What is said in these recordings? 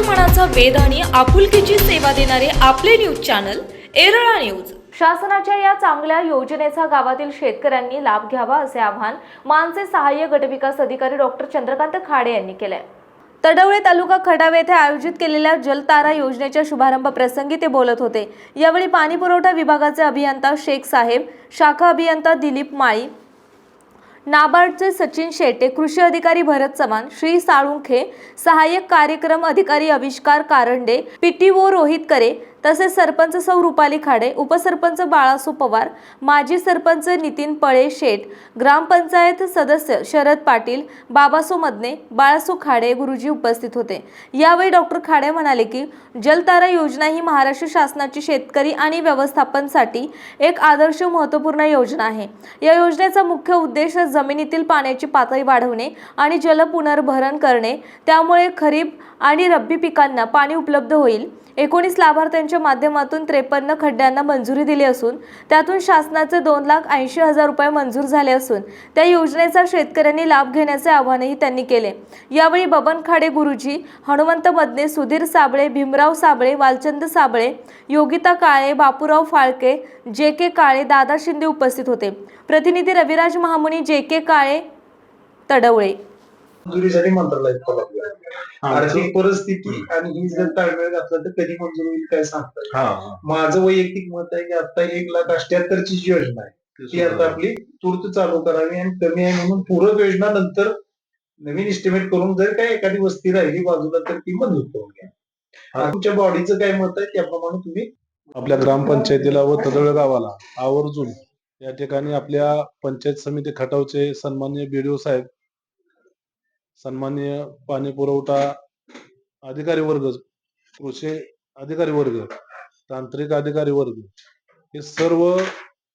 मनाचा वेध आणि आपुलकीची सेवा देणारे आपले न्यूज चॅनल एरळा न्यूज. शासनाच्या या चांगल्या योजनेचा गावातील शेतकऱ्यांनी लाभ घ्यावा असे आवाहन मानचे सहाय्य गटविकास अधिकारी डॉक्टर चंद्रकांत खाडे यांनी केले तडवळे तालुका खडावे येथे आयोजित केलेल्या जलतारा योजनेच्या शुभारंभ प्रसंगी ते बोलत होते. यावेळी पाणी पुरवठा विभागाचे अभियंता शेख साहेब शाखा अभियंता दिलीप माळी नाबार्डचे सचिन शेटे कृषी अधिकारी भरत चव्हाण श्री साळुंखे सहाय्यक कार्यक्रम अधिकारी आविष्कार कारंडे पीटीओ रोहित करे तसेच सरपंच सौ रुपाली खाडे उपसरपंच बाळासू पवार माजी सरपंच नितीन पळे शेठ ग्रामपंचायत सदस्य शरद पाटील बाबासो मदने बाळासू खाडे गुरुजी उपस्थित होते. यावेळी डॉक्टर खाडे म्हणाले की जलतारा योजना ही महाराष्ट्र शासनाची शेतकरी आणि व्यवस्थापनसाठी एक आदर्श महत्त्वपूर्ण योजना आहे. या योजनेचा मुख्य उद्देश जमिनीतील पाण्याची पातळी वाढवणे आणि जल पुनर्भरण करणे. त्यामुळे खरीप आणि रब्बी पिकांना पाणी उपलब्ध होईल. एकोणीस लाभार्थ्यांची लाभार्थ्यांच्या माध्यमातून त्रेपन्न खड्ड्यांना मंजुरी दिली असून त्यातून शासनाचे दोन लाख ऐंशी हजार रुपये मंजूर झाले असून त्या योजनेचा शेतकऱ्यांनी लाभ घेण्याचे आवाहनही त्यांनी केले. यावेळी बबन खाडे गुरुजी हनुमंत मदने सुधीर साबळे भीमराव साबळे वालचंद साबळे योगिता काळे बापूराव फाळके जे के काळे दादा शिंदे उपस्थित होते. प्रतिनिधी रविराज महामुनी जे के काळे तडवळे. मंजुरीसाठी मंत्रालयात आर्थिक परिस्थिती आणि ही जर ताळमेळ घातला तर कधी मंजूर होईल काय सांगता येईल. हा. माझं वैयक्तिक मत आहे की आता एक लाख अठ्याहत्तरची जी योजना आहे ती आता आपली तूर्त चालू करावी आणि कमी आहे म्हणून पूरक योजना नंतर नवीन इस्टिमेट करून जर काय एखादी वस्ती राहिली बाजूला तर ती मंजूर करून घ्या तुमच्या बॉडीचं काय मत आहे त्याप्रमाणे तुम्ही आपल्या ग्रामपंचायतीला व तदळ गावाला आवर्जून या ठिकाणी आपल्या पंचायत समिती खटावचे सन्माननीय बीडीओ साहेब सन्माननीय पाणी पुरवठा अधिकारी वर्ग कृषी अधिकारी वर्ग तांत्रिक अधिकारी वर्ग हे सर्व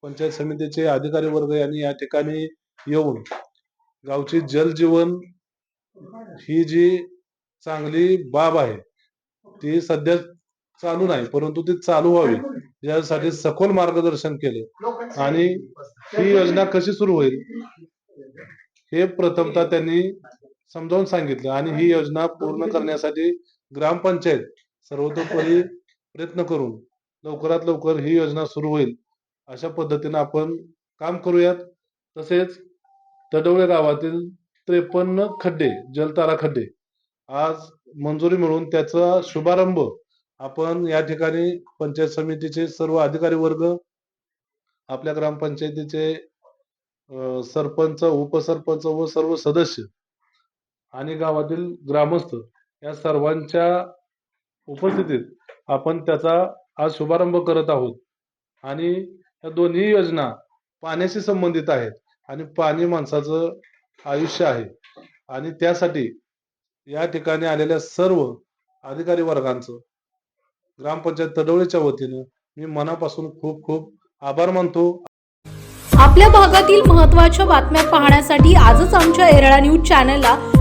पंचायत समितीचे अधिकारी वर्ग यांनी या ठिकाणी येऊन गावची जलजीवन ही जी चांगली बाब आहे ती सध्या चालू नाही परंतु ती चालू व्हावी यासाठी सखोल मार्गदर्शन केले आणि ही योजना कशी सुरू होईल हे प्रथमतः त्यांनी समजावून सांगितलं आणि ही योजना पूर्ण करण्यासाठी ग्रामपंचायत सर्वतोपरी प्रयत्न करून लवकरात लवकर ही योजना सुरू होईल. अशा पद्धतीने आपण काम करूयात. तसेच तडवळे गावातील त्रेपन्न खड्डे जलतारा खड्डे आज मंजुरी मिळून त्याचा शुभारंभ आपण या ठिकाणी पंचायत समितीचे सर्व अधिकारी वर्ग आपल्या ग्रामपंचायतीचे सरपंच उपसरपंच व सर्व सदस्य आणि गावातील ग्रामस्थ या सर्वांच्या उपस्थितीत आपण त्याचा आज शुभारंभ करत आहोत. आणि या दोन्ही योजना पाण्याशी संबंधित आहेत आणि पाणी माणसाचं आयुष्य आहे. आणि त्यासाठी या ठिकाणी आलेल्या सर्व अधिकारी वर्गांचं ग्रामपंचायत तडवळीच्या वतीनं मी मनापासून खूप खूप आभार मानतो. आपल्या भागातील महत्त्वाच्या बातम्या पाहण्यासाठी आजच आमच्या एरळा न्यूज चॅनलला